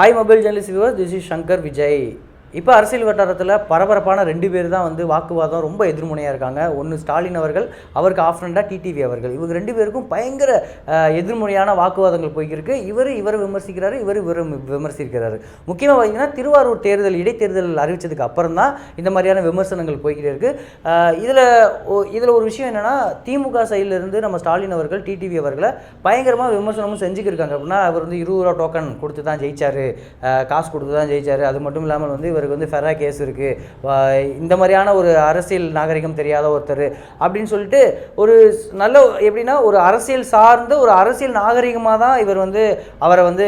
Hi mobile journalist viewers, this is Shankar Vijay. இப்போ அரசியல் வட்டாரத்தில் பரபரப்பான ரெண்டு பேர் தான் வந்து வாக்குவாதம் ரொம்ப எதிர்முனையாக இருக்காங்க ஒன்று ஸ்டாலின் அவர்கள் அவருக்கு ஆஃப் ஃப்ரெண்டாக டிடிவி அவர்கள் இவங்க ரெண்டு பேருக்கும் பயங்கர எதிர்முறையான வாக்குவாதங்கள் போய்க்கிருக்கு இவர் இவர் விமர்சிக்கிறாரு இவர் இவர் விமர்சிக்கிறாரு முக்கியமாக பார்த்தீங்கன்னா திருவாரூர் தேர்தல் இடைத்தேர்தல் அறிவித்ததுக்கு அப்புறம் தான் இந்த மாதிரியான விமர்சனங்கள் போய்கிட்டே இருக்குது இதில் இதில் ஒரு விஷயம் என்னென்னா திமுக சைட்லேருந்து நம்ம ஸ்டாலின் அவர்கள் டிடிவி அவர்களை பயங்கரமாக விமர்சனமும் செஞ்சுக்கிருக்காங்க அப்படின்னா அவர் வந்து இருபது ரூபா டோக்கன் கொடுத்து தான் ஜெயிச்சார் காசு கொடுத்து தான் ஜெயிச்சார் அது மட்டும் இல்லாமல் வந்து இவர் ஒருத்தருக்கு வந்து ஃபெரா கேஸ் இருக்குது இந்த மாதிரியான ஒரு அரசியல் நாகரிகம் தெரியாத ஒருத்தர் அப்படின்னு சொல்லிட்டு ஒரு நல்ல எப்படின்னா ஒரு அரசியல் சார்ந்த ஒரு அரசியல் நாகரிகமாக தான் இவர் வந்து அவரை வந்து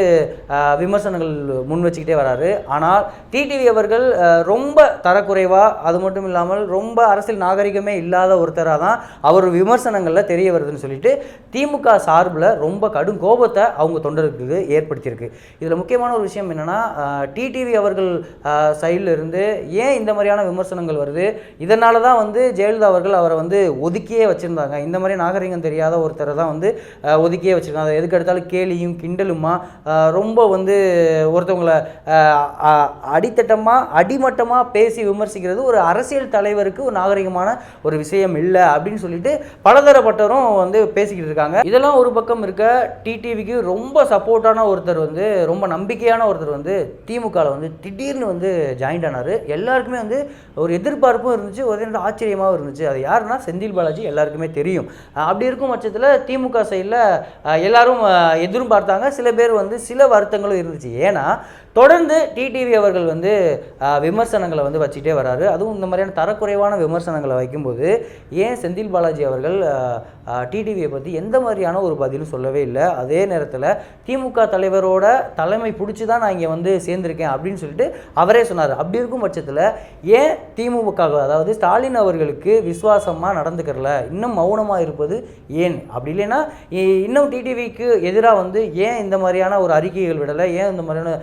விமர்சனங்கள் முன் வச்சுக்கிட்டே வராரு ஆனால் டிடிவி அவர்கள் ரொம்ப தரக்குறைவாக அது மட்டும் இல்லாமல் ரொம்ப அரசியல் நாகரிகமே இல்லாத ஒருத்தராக தான் அவர் விமர்சனங்களில் தெரிய வருதுன்னு சொல்லிட்டு திமுக சார்பில் ரொம்ப கடும் கோபத்தை அவங்க தொண்டருக்கு ஏற்படுத்தியிருக்கு இதில் முக்கியமான ஒரு விஷயம் என்னென்னா டிடிவி அவர்கள் சைட்லேருந்து ஏன் இந்த மாதிரியான விமர்சனங்கள் வருது இதனால தான் வந்து ஜெயலலிதா அவர்கள் அவரை வந்து ஒதுக்கியே வச்சுருந்தாங்க இந்த மாதிரி நாகரிகம் தெரியாத ஒருத்தரை தான் வந்து ஒதுக்கியே வச்சுருந்தாங்க எதுக்கு எடுத்தாலும் கேலியும் கிண்டலுமா ரொம்ப வந்து ஒருத்தவங்களை அடித்தட்டமாக அடிமட்டமாக பேசி விமர்சிக்கிறது ஒரு அரசியல் தலைவருக்கு ஒரு நாகரிகமான ஒரு விஷயம் இல்லை அப்படின்னு சொல்லிட்டு பலதரப்பட்டவரும் வந்து பேசிக்கிட்டு இருக்காங்க இதெல்லாம் ஒரு பக்கம் இருக்க டிடிவிக்கு ரொம்ப சப்போர்ட்டான ஒருத்தர் வந்து ரொம்ப நம்பிக்கையான ஒருத்தர் வந்து திமுகவில் வந்து திடீர்னு வந்து ஜாயின்ட் ஆனார் எல்லாருக்குமே வந்து ஒரு எதிர்பார்ப்பும் இருந்துச்சு ஒரு ஆச்சரியமாகவும் இருந்துச்சு அது யாருன்னா செந்தில் பாலாஜி எல்லாருக்குமே தெரியும் அப்படி இருக்கும் பட்சத்தில் திமுக சைடில் எல்லாரும் எதிரும் பார்த்தாங்க சில பேர் வந்து சில வருத்தங்களும் இருந்துச்சு ஏன்னா தொடர்ந்து டிடிவி அவர்கள் வந்து விமர்சனங்களை வந்து வச்சுட்டே வராரு அதுவும் இந்த மாதிரியான தரக்குறைவான விமர்சனங்களை வைக்கும்போது ஏன் செந்தில் பாலாஜி அவர்கள் டிடிவியை பற்றி எந்த மாதிரியான ஒரு பதிலும் சொல்லவே இல்லை அதே நேரத்தில் திமுக தலைவரோட தலைமை பிடிச்சி தான் நான் இங்கே வந்து சேர்ந்திருக்கேன் அப்படின்னு சொல்லிட்டு அவரே சொன்னார் சொன்னார் அப்படி இருக்கும் பட்சத்தில் ஏன் திமுக அதாவது ஸ்டாலின் அவர்களுக்கு விசுவாசமாக நடந்துக்கிறல இன்னும் மௌனமாக இருப்பது ஏன் அப்படி இல்லைன்னா இன்னும் டிடிவிக்கு எதிராக வந்து ஏன் இந்த மாதிரியான ஒரு அறிக்கைகள் விடலை ஏன் இந்த மாதிரியான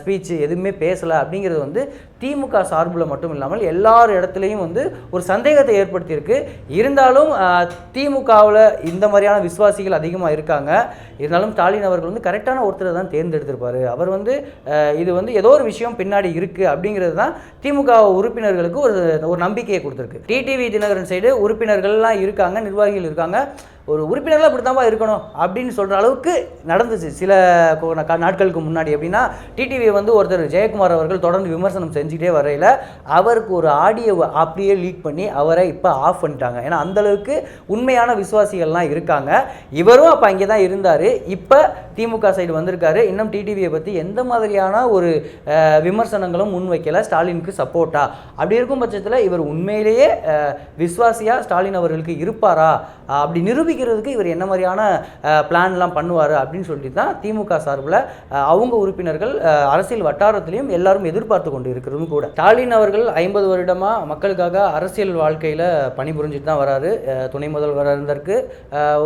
ஸ்பீச் எதுவுமே பேசலை அப்படிங்கிறது வந்து திமுக சார்பில் மட்டும் இல்லாமல் எல்லார் இடத்துலையும் வந்து ஒரு சந்தேகத்தை ஏற்படுத்தியிருக்கு இருந்தாலும் திமுகவில் இந்த மாதிரியான விசுவாசிகள் அதிகமாக இருக்காங்க இருந்தாலும் ஸ்டாலின் அவர்கள் வந்து கரெக்டான ஒருத்தரை தான் தேர்ந்தெடுத்திருப்பார் அவர் வந்து இது வந்து ஏதோ ஒரு விஷயம் பின்னாடி இருக்குது அப்படிங்கிறது தான் திமுக உறுப்பினர்களுக்கு ஒரு ஒரு நம்பிக்கையை கொடுத்துருக்கு டிடிவி தினகரன் சைடு உறுப்பினர்கள்லாம் இருக்காங்க நிர்வாகிகள் இருக்காங்க ஒரு உறுப்பினர்கள் அப்படி தான்ப்பா இருக்கணும் அப்படின்னு சொல்கிற அளவுக்கு நடந்துச்சு சில நாட்களுக்கு முன்னாடி எப்படின்னா டிடிவியை வந்து ஒருத்தர் ஜெயக்குமார் அவர்கள் தொடர்ந்து விமர்சனம் செஞ்சுக்கிட்டே வரையில் அவருக்கு ஒரு ஆடியோ அப்படியே லீக் பண்ணி அவரை இப்போ ஆஃப் பண்ணிட்டாங்க ஏன்னா அந்தளவுக்கு உண்மையான விசுவாசிகள்லாம் இருக்காங்க இவரும் அப்போ அங்கே தான் இருந்தார் இப்போ திமுக சைடு வந்திருக்காரு இன்னும் டிடிவியை பற்றி எந்த மாதிரியான ஒரு விமர்சனங்களும் முன்வைக்கல ஸ்டாலினுக்கு சப்போர்ட்டா அப்படி இருக்கும் பட்சத்தில் இவர் உண்மையிலேயே விஸ்வாசியாக ஸ்டாலின் அவர்களுக்கு இருப்பாரா அப்படி நிரூபி நிரூபிக்கிறதுக்கு இவர் என்ன மாதிரியான பிளான்லாம் பண்ணுவார் அப்படின்னு சொல்லிட்டு தான் திமுக சார்பில் அவங்க உறுப்பினர்கள் அரசியல் வட்டாரத்திலையும் எல்லாரும் எதிர்பார்த்து கொண்டு இருக்கிறதும் கூட ஸ்டாலின் அவர்கள் ஐம்பது வருடமாக மக்களுக்காக அரசியல் வாழ்க்கையில் பணிபுரிஞ்சிட்டு தான் வராரு துணை முதல்வராக இருந்ததற்கு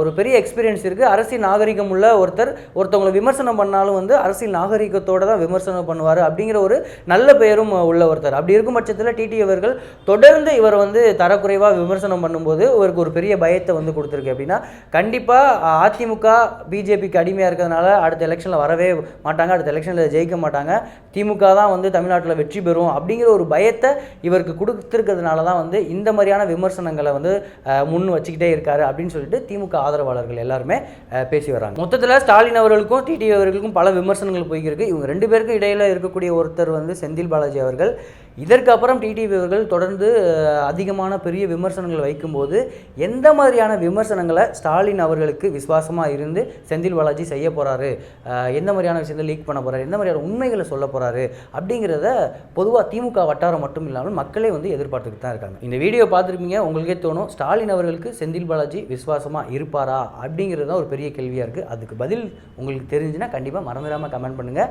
ஒரு பெரிய எக்ஸ்பீரியன்ஸ் இருக்குது அரசியல் நாகரிகம் உள்ள ஒருத்தர் ஒருத்தவங்களை விமர்சனம் பண்ணாலும் வந்து அரசியல் நாகரிகத்தோடு தான் விமர்சனம் பண்ணுவார் அப்படிங்கிற ஒரு நல்ல பெயரும் உள்ள ஒருத்தர் அப்படி இருக்கும் பட்சத்தில் டிடி அவர்கள் தொடர்ந்து இவர் வந்து தரக்குறைவாக விமர்சனம் பண்ணும்போது இவருக்கு ஒரு பெரிய பயத்தை வந்து கொடுத்துருக்கு அப்படின்னா அப்படின்னா கண்டிப்பாக அதிமுக பிஜேபிக்கு அடிமையாக இருக்கிறதுனால அடுத்த எலெக்ஷனில் வரவே மாட்டாங்க அடுத்த எலெக்ஷனில் ஜெயிக்க மாட்டாங்க திமுக தான் வந்து தமிழ்நாட்டில் வெற்றி பெறும் அப்படிங்கிற ஒரு பயத்தை இவருக்கு கொடுத்துருக்கிறதுனால தான் வந்து இந்த மாதிரியான விமர்சனங்களை வந்து முன் வச்சுக்கிட்டே இருக்காரு அப்படின்னு சொல்லிட்டு திமுக ஆதரவாளர்கள் எல்லாருமே பேசி வராங்க மொத்தத்தில் ஸ்டாலின் அவர்களுக்கும் டிடி அவர்களுக்கும் பல விமர்சனங்கள் போய்க்கிருக்கு இவங்க ரெண்டு பேருக்கும் இடையில் இருக்கக்கூடிய ஒருத்தர் வந்து செந்தில் பாலாஜி அவர்கள் இதற்கப்புறம் டிடிவி அவர்கள் தொடர்ந்து அதிகமான பெரிய விமர்சனங்கள் வைக்கும்போது எந்த மாதிரியான விமர்சனங்களை ஸ்டாலின் அவர்களுக்கு விசுவாசமாக இருந்து செந்தில் பாலாஜி செய்ய போகிறாரு எந்த மாதிரியான விஷயத்தை லீக் பண்ண போகிறாரு எந்த மாதிரியான உண்மைகளை சொல்ல போகிறாரு அப்படிங்கிறத பொதுவாக திமுக வட்டாரம் மட்டும் இல்லாமல் மக்களே வந்து எதிர்பார்த்துக்கிட்டு தான் இருக்காங்க இந்த வீடியோ பார்த்துருப்பீங்க உங்களுக்கே தோணும் ஸ்டாலின் அவர்களுக்கு செந்தில் பாலாஜி விசுவாசமாக இருப்பாரா அப்படிங்கிறது தான் ஒரு பெரிய கேள்வியாக இருக்குது அதுக்கு பதில் உங்களுக்கு தெரிஞ்சுன்னா கண்டிப்பாக மறந்துடாமல் கமெண்ட் பண்ணுங்கள்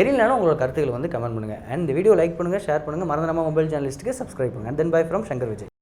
தெரியலனாலும் உங்களோட கருத்துக்களை வந்து கமெண்ட் பண்ணுங்கள் அண்ட் இந்த வீடியோ லைக் பண்ணுங்கள் ஷேர் பண்ணுங்கள் மறந்துடாமல் மொபைல் சேனலிஸ்ட்டுக்கு சப்ஸ்கிரைப் பண்ணுங்கள் then bye from Shankar Vijay